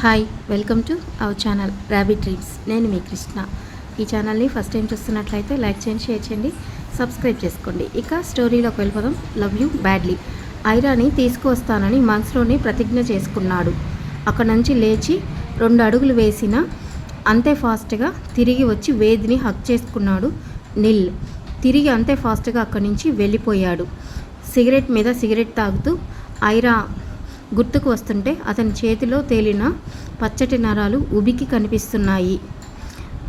Hi welcome to our channel Rabbit Dreams నేను మీ కృష్ణ. ఈ ఛానల్ని ఫస్ట్ టైం చూస్తున్నట్లయితే లైక్ చేయండి షేర్ చేయండి సబ్స్క్రైబ్ చేసుకోండి. ఇక స్టోరీలోకి వెళ్ళిపోదాం. లవ్ యూ బ్యాడ్లీ ఐరాని తీసుకువస్తానని మనసులోనే ప్రతిజ్ఞ చేసుకున్నాడు. అక్కడ నుంచి లేచి రెండు అడుగులు వేసిన అంతే ఫాస్ట్గా తిరిగి వచ్చి వేదిని హక్ చేసుకున్నాడు నిల్. తిరిగి అంతే ఫాస్ట్గా అక్కడి నుంచి వెళ్ళిపోయాడు. సిగరెట్ మీద సిగరెట్ తాగుతూ ఐరా గుర్తుకు వస్తుంటే అతని చేతిలో తేలిన పచ్చటి నరాలు ఉబికి కనిపిస్తున్నాయి.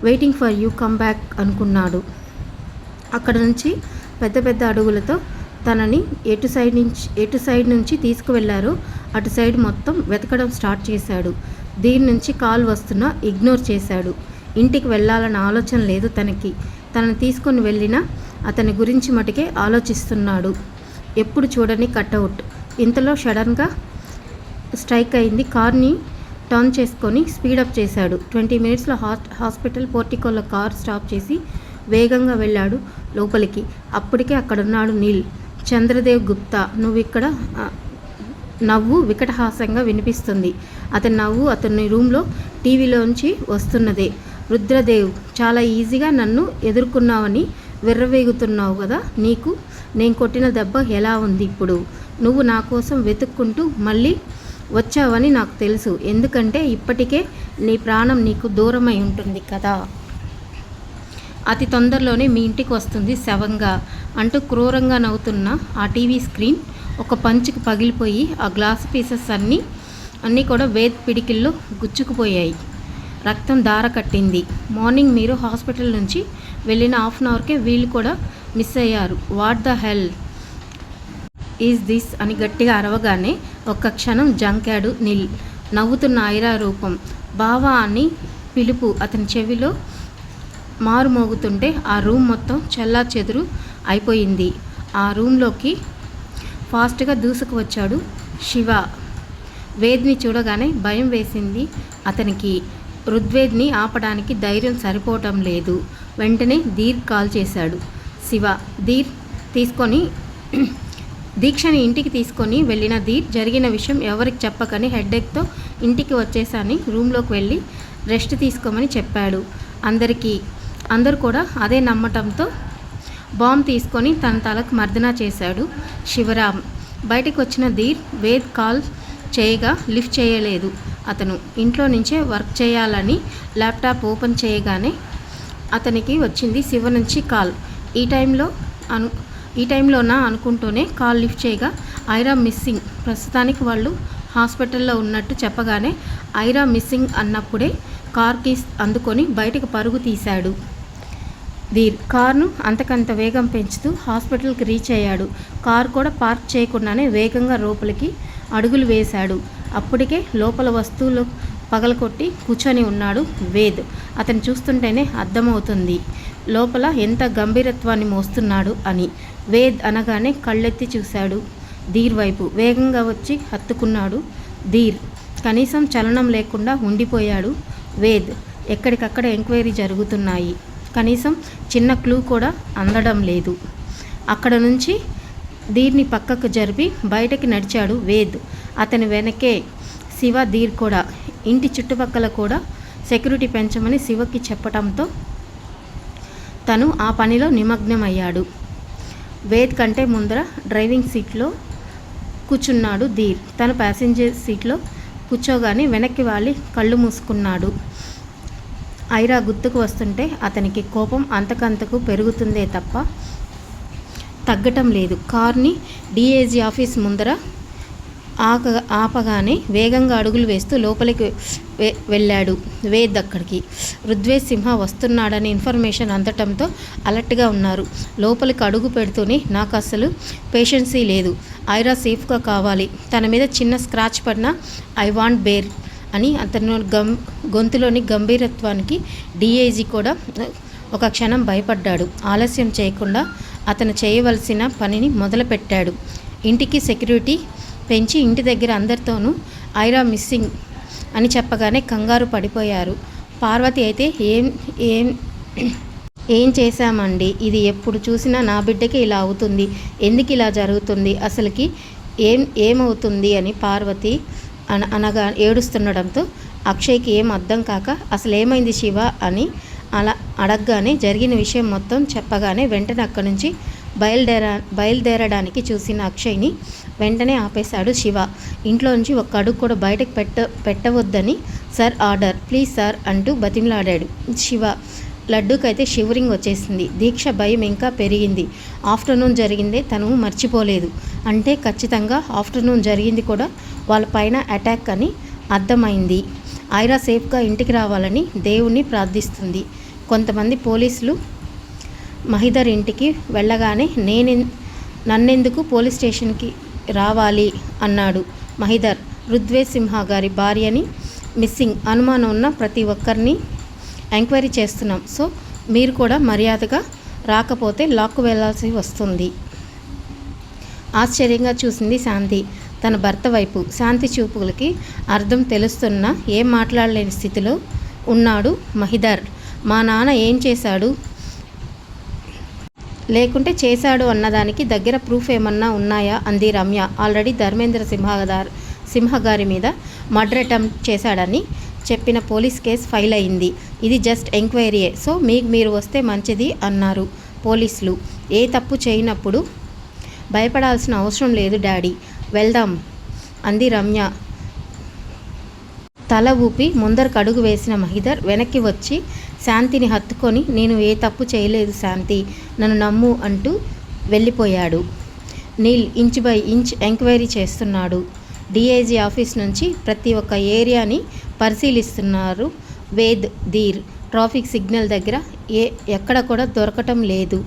Waiting for you come back అనుకున్నాడు. అక్కడ నుంచి పెద్ద పెద్ద అడుగులతో తనని ఎటు సైడ్ నుంచి ఎటు సైడ్ నుంచి తీసుకువెళ్ళారో అటు సైడ్ మొత్తం వెతకడం స్టార్ట్ చేశాడు. దీని నుంచి కాల్ వస్తున్నా ఇగ్నోర్ చేశాడు. ఇంటికి వెళ్ళాలన్న ఆలోచన లేదు తనకి. తనని తీసుకొని వెళ్ళిన అతని గురించి మటుకే ఆలోచిస్తున్నాడు. ఎప్పుడు చూడని కట్అవుట్ ఇంతలో సడన్గా స్ట్రైక్ అయింది. కార్ని టర్న్ చేసుకొని స్పీడప్ చేశాడు. ట్వంటీ మినిట్స్లో హాస్ హాస్పిటల్ పోర్టికోలో కార్ స్టాప్ చేసి వేగంగా వెళ్ళాడు లోపలికి. అప్పటికే అక్కడున్నాడు నీల్. చంద్రదేవ్ గుప్తా నువ్వు ఇక్కడ నవ్వు వికటహాసంగా వినిపిస్తుంది. అతని నవ్వు అతని రూమ్లో టీవీలోంచి వస్తున్నదే. రుద్రదేవ్ చాలా ఈజీగా నన్ను ఎదుర్కొన్నావని విర్రవేగుతున్నావు కదా నీకు. నేను కొట్టిన దెబ్బ ఎలా ఉంది ఇప్పుడు? నువ్వు నా కోసం వెతుక్కుంటూ మళ్ళీ వచ్చావని నాకు తెలుసు. ఎందుకంటే ఇప్పటికే నీ ప్రాణం నీకు దూరమై ఉంటుంది కదా. అతి తొందరలోనే మీ ఇంటికి వస్తుంది శవంగా అంటూ క్రూరంగా నవ్వుతున్న ఆ టీవీ స్క్రీన్ ఒక పంచుకు పగిలిపోయి ఆ గ్లాస్ పీసెస్ అన్నీ అన్నీ కూడా వేద్ పిడికిల్లో గుచ్చుకుపోయాయి. రక్తం దార కట్టింది. మార్నింగ్ మీరు హాస్పిటల్ నుంచి వెళ్ళిన హాఫ్ అన్ అవర్కే వీళ్ళు కూడా మిస్ అయ్యారు. What the hell? Is this అని గట్టిగా అరవగానే ఒక్క క్షణం జంకాడు నిల్. నవ్వుతున్న ఐరా రూపం. బావా అని పిలుపు అతని చెవిలో మారు మోగుతుంటే ఆ రూమ్ మొత్తం చెల్లా చెదురు అయిపోయింది. ఆ రూమ్లోకి ఫాస్ట్గా దూసుకు వచ్చాడు శివ. వేద్ని చూడగానే భయం వేసింది అతనికి. రుద్వేద్ని ఆపడానికి ధైర్యం సరిపోవటం లేదు. వెంటనే ధీర్ కాల్ చేశాడు. శివ ధీర్ తీసుకొని దీక్షని ఇంటికి తీసుకొని వెళ్ళిన ధీర్ జరిగిన విషయం ఎవరికి చెప్పకని హెడ్డేక్తో ఇంటికి వచ్చేసాని రూమ్లోకి వెళ్ళి రెస్ట్ తీసుకోమని చెప్పాడు. అందరికీ అందరూ కూడా అదే నమ్మటంతో బాంబ్ తీసుకొని తన తలకు మర్దనా చేశాడు. శివరాం బయటకు వచ్చిన ధీర్ వేద్ కాల్ చేయగా లిఫ్ట్ చేయలేదు. అతను ఇంట్లో నుంచే వర్క్ చేయాలని ల్యాప్టాప్ ఓపెన్ చేయగానే అతనికి వచ్చింది శివ నుంచి కాల్. ఈ టైంలో అను ఈ టైంలోనా అనుకుంటూనే కాల్ లిఫ్ట్ చేయగా ఐరా మిస్సింగ్. ప్రస్తుతానికి వాళ్ళు హాస్పిటల్లో ఉన్నట్టు చెప్పగానే ఐరా మిస్సింగ్ అన్నప్పుడే కార్ కీస్ అందుకొని బయటకు పరుగు తీశాడు. ధీర్ కార్ను అంతకంత వేగం పెంచుతూ హాస్పిటల్కి రీచ్ అయ్యాడు. కార్ కూడా పార్క్ చేయకుండానే వేగంగా లోపలికి అడుగులు వేశాడు. అప్పటికే లోపల వస్తువులు పగలకొట్టి కూర్చొని ఉన్నాడు వేద్. అతను చూస్తుంటేనే అర్థమవుతుంది. లోపల ఎంత గంభీరత్వాన్ని మోస్తున్నాడు అని. వేద్ అనగానే కళ్ళెత్తి చూశాడు. ధీర్ వైపు వేగంగా వచ్చి హత్తుకున్నాడు. ధీర్ కనీసం చలనం లేకుండా ఉండిపోయాడు. వేద్ ఎక్కడికక్కడ ఎంక్వైరీ జరుగుతున్నాయి. కనీసం చిన్న క్లూ కూడా అందడం లేదు. అక్కడ నుంచి ధీర్ని పక్కకు జరిపి బయటకి నడిచాడు వేద్. అతని వెనకే శివ ధీర్ కూడా. ఇంటి చుట్టుపక్కల కూడా సెక్యూరిటీ పెంచమని శివకి చెప్పటంతో తను ఆ పనిలో నిమగ్నమయ్యాడు. వేద్ కంటే ముందర డ్రైవింగ్ సీట్లో కూర్చున్నాడు ధీర్. తను ప్యాసింజర్ సీట్లో కూర్చోగానే వెనక్కి వాలి కళ్ళు మూసుకున్నాడు. ఐరా గుర్తుకు వస్తుంటే అతనికి కోపం అంతకంతకు పెరుగుతుందే తప్ప తగ్గటం లేదు. కార్ని డిఏజీ ఆఫీస్ ముందర ఆక ఆపగానే వేగంగా అడుగులు వేస్తూ లోపలికి వె- వెళ్ళాడు వేద్ అక్కడికి రుద్వేష్ సింహ వస్తున్నాడని ఇన్ఫర్మేషన్ అందటంతో అలర్ట్గా ఉన్నారు. లోపలికి అడుగు పెడుతూనే నాకు అసలు పేషెన్సీ లేదు. ఐరా సేఫ్గా కావాలి. తన మీద చిన్న స్క్రాచ్ పడినా ఐ వాంట్ బేర్ అని అతను గం గొంతులోని గంభీరత్వానికి డిఐజీ కూడా ఒక క్షణం భయపడ్డాడు. ఆలస్యం చేయకుండా అతను చేయవలసిన పనిని మొదలుపెట్టాడు. ఇంటికి సెక్యూరిటీ పెంచి ఇంటి దగ్గర అందరితోనూ ఐరా మిస్సింగ్ అని చెప్పగానే కంగారు పడిపోయారు. పార్వతి అయితే ఏం ఏం ఏం చేశామండి? ఇది ఎప్పుడు చూసినా నా బిడ్డకి ఇలా అవుతుంది. ఎందుకు ఇలా జరుగుతుంది? అసలుకి ఏం ఏమవుతుంది? అని పార్వతి అన అనగా ఏడుస్తుండడంతో అక్షయ్కి ఏం అర్థం కాక అసలు ఏమైంది శివ అని అలా అడగగానే జరిగిన విషయం మొత్తం చెప్పగానే వెంటనే అక్కడి నుంచి బయలుదేర బయలుదేరడానికి చూసిన అక్షయ్ని వెంటనే ఆపేశాడు శివ. ఇంట్లో నుంచి ఒక్క అడుగు కూడా బయటకు పెట్ట పెట్టవద్దని సార్ ఆర్డర్ ప్లీజ్ సార్ అంటూ బతిమలాడాడు శివ. లడ్డూకైతే షివరింగ్ వచ్చేసింది. దీక్ష భయం ఇంకా పెరిగింది. ఆఫ్టర్నూన్ జరిగిందే తను మర్చిపోలేదు. అంటే ఖచ్చితంగా ఆఫ్టర్నూన్ జరిగింది కూడా వాళ్ళ పైన అటాక్ అని అర్థమైంది. ఐరా సేఫ్గా ఇంటికి రావాలని దేవుణ్ణి ప్రార్థిస్తుంది. కొంతమంది పోలీసులు మహిదర్ ఇంటికి వెళ్ళగానే నేను నన్నెందుకు పోలీస్ స్టేషన్కి రావాలి? అన్నాడు మహిదర్. రుద్వేష్ సింహ గారి భార్యని మిస్సింగ్ అనుమానం ఉన్న ప్రతి ఒక్కరిని ఎంక్వైరీ చేస్తున్నాం. సో మీరు కూడా మర్యాదగా రాకపోతే లాక్కు వెళ్ళాల్సి వస్తుంది. ఆశ్చర్యంగా చూసింది శాంతి. తన భర్త వైపు శాంతి చూపులకి అర్థం తెలుస్తున్నా ఏం మాట్లాడలేని స్థితిలో ఉన్నాడు మహిదర్. మా నాన్న ఏం చేశాడు? లేకుంటే చేశాడు అన్నదానికి దగ్గర ప్రూఫ్ ఏమన్నా ఉన్నాయా? అంది రమ్య. ఆల్రెడీ ధర్మేంద్ర సింహగార్ సింహ గారి మీద మర్డర్ అటెంప్ట్ చేశాడని చెప్పిన పోలీస్ కేసు ఫైల్ అయింది. ఇది జస్ట్ ఎంక్వైరీయే. సో మీకు మీరు వస్తే మంచిది అన్నారు పోలీసులు. ఏ తప్పు చేయనప్పుడు భయపడాల్సిన అవసరం లేదు డాడీ. వెళ్దాం అంది రమ్య. తల ఊపి ముందరకు అడుగు వేసిన మహిదర్ వెనక్కి వచ్చి శాంతిని హత్తుకొని నేను ఏ తప్పు చేయలేదు శాంతి నన్ను నమ్ము అంటూ వెళ్ళిపోయాడు. Neel inch by inch enquiry చేస్తున్నాడు. డిఐజీ ఆఫీస్ నుంచి ప్రతి ఒక్క ఏరియాని పరిశీలిస్తున్నారు వేద్ ధీర్. ట్రాఫిక్ సిగ్నల్ దగ్గర ఏ ఎక్కడ కూడా దొరకటం లేదు.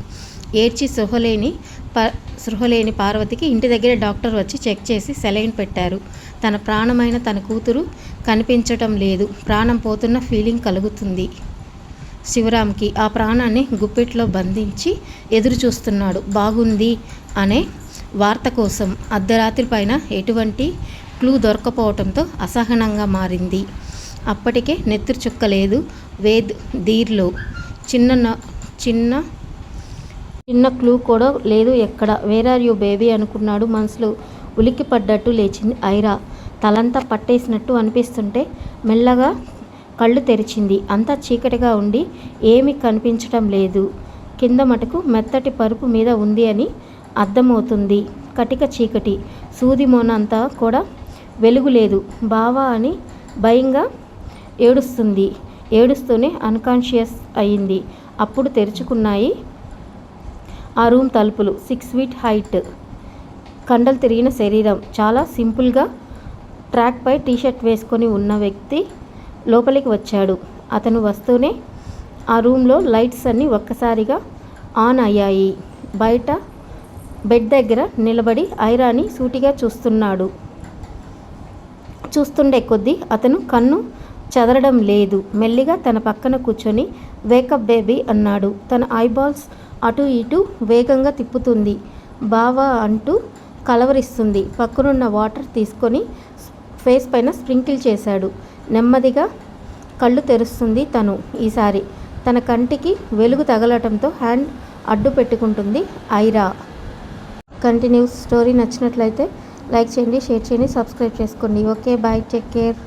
ఏడ్చి సృహలేని ప సృహలేని పార్వతికి ఇంటి దగ్గర డాక్టర్ వచ్చి చెక్ చేసి సెలైన్ పెట్టారు. తన ప్రాణమైన తన కూతురు కనిపించటం లేదు. ప్రాణం పోతున్న ఫీలింగ్ కలుగుతుంది. శివరాంకి ఆ ప్రాణాన్ని గుప్పిట్లో బంధించి ఎదురు చూస్తున్నాడు బాగుంది అనే వార్త కోసం అర్ధరాత్రి పైన ఎటువంటి క్లూ దొరకపోవటంతో అసహనంగా మారింది. అప్పటికే నెత్తురు చుక్క లేదు వేద్ ధీర్లో. చిన్న చిన్న చిన్న క్లూ కూడా లేదు ఎక్కడ? వేరార్ యూ బేబీ అనుకున్నాడు మనసులో ఉలిక్కి పడ్డట్టు లేచింది ఐరా. తలంతా పట్టేసినట్టు అనిపిస్తుంటే మెల్లగా కళ్ళు తెరిచింది. అంతా చీకటిగా ఉండి ఏమీ కనిపించటం లేదు. కింద మటుకు మెత్తటి పరుపు మీద ఉంది అని అర్థమవుతుంది. కటిక చీకటి. సూది మోనంతా కూడా వెలుగు లేదు. బావా అని భయంగా ఏడుస్తుంది. ఏడుస్తూనే అన్కాన్షియస్ అయింది. అప్పుడు తెరుచుకున్నాయి ఆ రూమ్ తలుపులు. Six feet height. కండలు తిరిగిన శరీరం. చాలా సింపుల్గా ట్రాక్పై టీషర్ట్ వేసుకొని ఉన్న వ్యక్తి లోపలికి వచ్చాడు. అతను వస్తూనే ఆ రూమ్లో లైట్స్ అన్నీ ఒక్కసారిగా ఆన్ అయ్యాయి. బయట బెడ్ దగ్గర నిలబడి ఐరాని సూటిగా చూస్తున్నాడు. చూస్తుండే కొద్దీ అతను కన్ను చదరడం లేదు. మెల్లిగా తన పక్కన కూర్చొని వేకప్ బేబీ అన్నాడు. తన ఐబాల్స్ అటు ఇటు వేగంగా తిప్పుతుంది. బావా అంటూ కలవరిస్తుంది. పక్కనున్న వాటర్ తీసుకొని ఫేస్ పైన స్ప్రింకిల్ చేశాడు. నెమ్మదిగా కళ్ళు తెరుస్తుంది తను ఈసారి. తన కంటికి వెలుగు తగలటంతో హ్యాండ్ అడ్డు పెట్టుకుంటుంది ఐరా. కంటిన్యూస్ స్టోరీ నచ్చినట్లయితే లైక్ చేయండి షేర్ చేయండి సబ్స్క్రైబ్ చేసుకోండి. Okay bye take care.